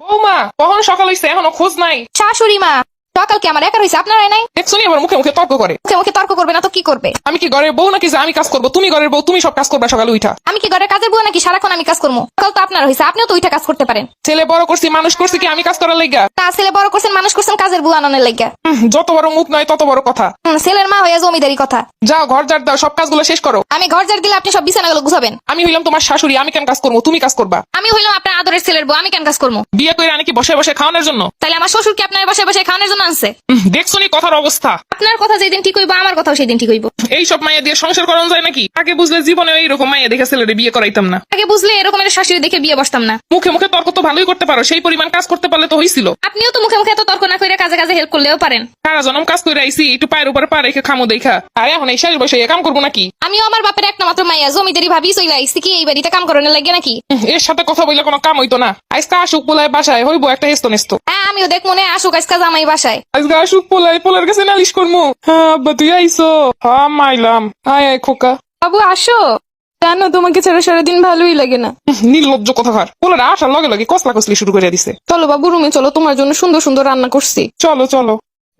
বৌমা কখন সকাল হইছে? এখনও খোঁজ নাই। শাশুড়ি মা। সকাল কি আমার একা রয়েছে আপনারাই নাই? দেখছ নি আবার মুখে মুখে তর্ক করে। মুখে মুখে তর্ক করবে না তো কি করবে? আমি কি ঘরের বউ নাকি যে আমি কাজ করব? তুমি ঘরের বউ তুমি সব কাজ করবে সকালে উঠা। আমি কি ঘরের কাজের বুয়া নাকি সারাক্ষণ আমি কাজ করব? সকাল তো আপনার হয়েছে আপনিও তো ওইটা কাজ করতে পারেন। ছেলে বড় করছি মানুষ করছি কি আমি কাজ করার লাইগা? তা ছেলে বড় করছেন মানুষ করছেন কাজের বুয়া আনানোর হুম, যত বড় মুখ নয় তত বড় কথা। ছেলের মা হয়ে জমিদারি কথা। যাও ঘর ঝাড় দাও সব কাজগুলো শেষ করো। আমি ঘর ঝাড় দিলে আপনি সব বিছানাগুলো গুছাবেন। আমি হইলাম তোমার শাশুড়ি আমি কেন কাজ করব? তুমি কাজ করবা। আমি হইলাম আপনার আদরের ছেলের বউ আমি কেন কাজ করব? বিয়ে করে আনি কি বসে বসে খাওয়ানোর জন্য? তাইলে আমার শ্বশুর কি আপনার বসে বসে খাওয়ানোর জন্য আনছে দেখছ নি কথার অবস্থা? আপনার কথা যেদিন ঠিক হইব আমার কথাও সেদিন ঠিক হইব। এই সব মাইয়া দিয়ে সংসার করানো যায় নাকি? আগে বুঝলে জীবনে এইরকম মাইয়া দেখে ছেলেরে বিয়ে করাইতাম না। আগে বুঝলে এরকম একটা শাশুড়ি দেখে বিয়ে বসতাম না। মুখে মুখে তর্ক তো ভালোই করতে পারো সেই পরিমাণ কাজ করতে পারলে তো হয়েছিল আপনিও তো মুখে মুখে এত তর্ক না করে কাজে কাজে হেল্প করলেও পারেন। সারা জনম কাজ করে আইসি একটু পায়ের উপরে পা রেখে খামো দেখা। আর এখন এই শেষ বসে কাম করব নাকি? আমিও আমার বাপের একটা মাত্র মাইয়া জমিদারি ভাবি চলে আইসি কি এই বাড়িতে কাম করানোর লাগে নাকি? এর সাথে কথা বললে কোনো কাম হইতো না। আজকে আসুক বলে বাসায় হইবো একটা হেস্ত নেস্ত। হ্যাঁ আমিও দেখ মনে আসুক আজকে জামাই বাসায়। আজকে আসুক পোলাই পোলার কাছে নালিশ করমু। হ্যাঁ আব্বা তুই আইসো। হ্যাঁ মাইলাম। আয় আয় খোকা। বাবু আসো। জানো তোমাকে ছাড়া সারাদিন ভালোই লাগে না। নির্লজ্জ কথাকার পোলার আসার লগে লগে কসলা কসলি শুরু করে দিছে। চলো বাবু রুমে চলো তোমার জন্য সুন্দর সুন্দর রান্না করছি। চলো চলো।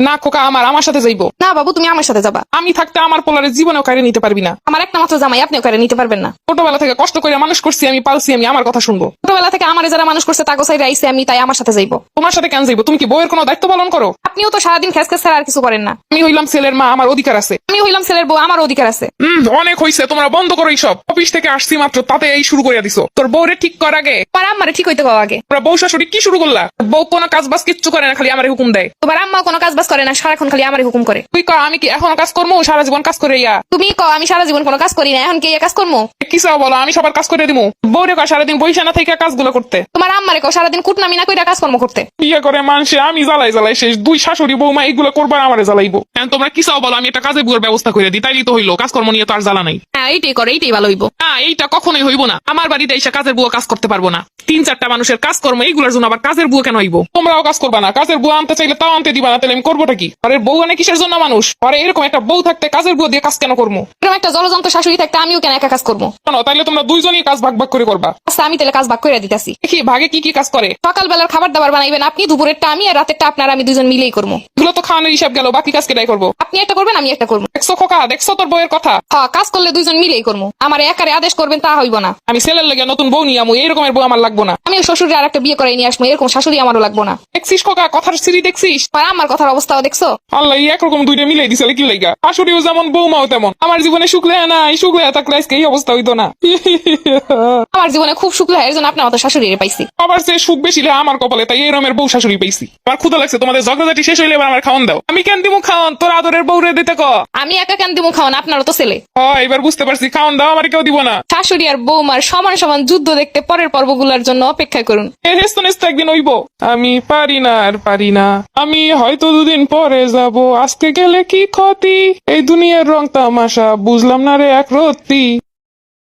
না খোকা আমার আমার সাথে যাইবো। না বাবু তুমি আমার সাথে যাবা। আমি থাকতে আমার পোলারের জীবনেও কারে নিতে পারবি না। আমার একটা মাত্র জামাই আপনিও কারে নিতে পারবেন না। ছোটবেলা থেকে কষ্ট করে মানুষ করছি আমি পালছি আমি আমার কথা শুনব। ছোটবেলা থেকে আমার যারা মানুষ করছে তাগো সাইড আইসে আমি তাই আমার সাথে যাইবো। তোমার সাথে কেন যাইবো? তুমি কি বউয়ের কোনো দায়িত্ব পালন করো? আপনিও তো সারাদিন খেস খেস ছাড়া আর কিছু করেন না। আমি হইলাম ছেলের মা আমার অধিকার আছে। আমি হইলাম ছেলের বউ আমার অধিকার আছে। হুম অনেক হইছে তোমরা বন্ধ করো সব অফিস থেকে আসছি মাত্র তাতে এই শুরু করে দিছো। তোর বউরে ঠিক কর আগে। তোমার আম্মারে ঠিক হইতে কও আগে। তোমরা বউ শাশুড়ি কি শুরু করলা? বউ কোনো কাজ বাজ কিচ্ছু করে না খালি আমার হুকুম দেয়। তোমার আম্মা কোনো কাজ বাজ করে না সারাক্ষণ খালি আমার হুকুম করে। তুই ক আমি কি এখনও কাজ করব সারা জীবন কাজ করে ইয়া। তুমি কও আমি সারা জীবন কোনো কাজ করি না এখন কি কাজ করব কি চাও বলো আমি সবার কাজ করে দিবো বউরে কয় সারাদিন বইসা না থেকে কাজগুলো করতে। তোমার আম্মারে কও সারাদিন কুটনামি না কইরা কাজকর্ম করতে। বিয়ে করে মানুষে আমি জ্বালাই জ্বালাই শেষ। দুই শাশুড়ি বৌমা এগুলো করবার আমারে জ্বালাইবো। তোমরা কি চাও বলো? আমি একটা কাজে বুয়ার ব্যবস্থা করে দিই তাইলে তো হইল, কাজকর্ম নিয়ে তো আর জ্বালা নাই। হ্যাঁ এইটাই করে এইটাই ভালো হইব। না এইটা কখনোই হইব না। আমার বাড়িতে এসে কাজের বুয়া কাজ করতে পারব না। তিন চারটা মানুষের কাজকর্ম এইগুলোর জন্য আবার কাজের বুয়া কেন হইব? তোমরাও কাজ করবা না। কাজের বুয়া আনতে চাইলে তাও আনতে দিবা না। তাহলে আমি করবোটা কি? আরে বউ আনে কিসের জন্য মানুষ? আরে এরকম একটা বউ থাকতে কাজের বুয়া দিয়ে কাজ কেন করব? এরকম একটা জলযন্ত্র শাশুড়ি থাকতে আমিও কেন একা কাজ করব? শোনো তাইলে তোমরা দুইজনই কাজ ভাগ ভাগ করে করবা। আচ্ছা আমি তাহলে কাজ ভাগ করে দিতেছি। দেখি ভাগে কি কি কাজ করে? সকালবেলার খাবার দাবার বানাইবেন আপনি দুপুরেরটা আমি আর রাতেরটা আপনার আমি দুজন মিলেই করব। এগুলো তো খাওয়ানোর হিসাব গেল বাকি কাজ কেটাই করব। আপনি একটা করবেন আমি একটা করব। দেখছ খোকা দেখছ তোর বউয়ের কথা? হ্যাঁ কাজ করলে দুজন মিলেই করব আমার একারে আদেশ করবেন তা হইব না। আমি ছেলের লেগে নতুন বউ নিয়ে আমু এইরকমের বউ আমার লাগবো না। আমি শ্বশুরের আর একটা বিয়ে করে নিয়ে আসব এরকম শাশুড়ি আমারও লাগবো না। দেখছিস খোকা কথার সিঁড়ি দেখছিস? আর আমার কথার অবস্থাও দেখছ? আল্লাহ একরকম দুইটা মিলাই দিছে কি লাইগা। শাশুড়িও যেমন বৌমাও তেমন। আমার জীবনে শুক্লে নাই শুক্লে থাকলে আজকে এই অবস্থা হইতো না। আমার জীবনে খুব সুখ লাগে এর জন্য আপনার মতো শাশুড়ি পাইছি। আবার সে সুখ বেশি লে আমার কপালে তাই এই রমের বউ শাশুড়ি পাইছি। আমার ক্ষুদা লাগছে তোমাদের ঝগড়াঝাটি শেষ হইলে এবার আমার খাওয়ান দাও। আমি কেন দিমু খাওয়ান? তোর আদরের বউ রে দিতে ক। আমি একা কেন দিব খাওয়ান? আপনারও তো ছেলে। হয় এবার বুঝতে পারছি খাওয়ান দাও আমার কেউ দিব না। শাশুড়ি আর বৌমার সমান সমান যুদ্ধ দেখতে পরের পর্বগুলোর জন্য অপেক্ষা করুন। হেস্ত নেস্ত একদিন হইব। আমি পারি না আর পারি না। আমি হয়তো দুদিন পরে যাব। আজকে গেলে কি ক্ষতি? এই দুনিয়ার রং তামাশা বুঝলাম না রে এক রত্তি।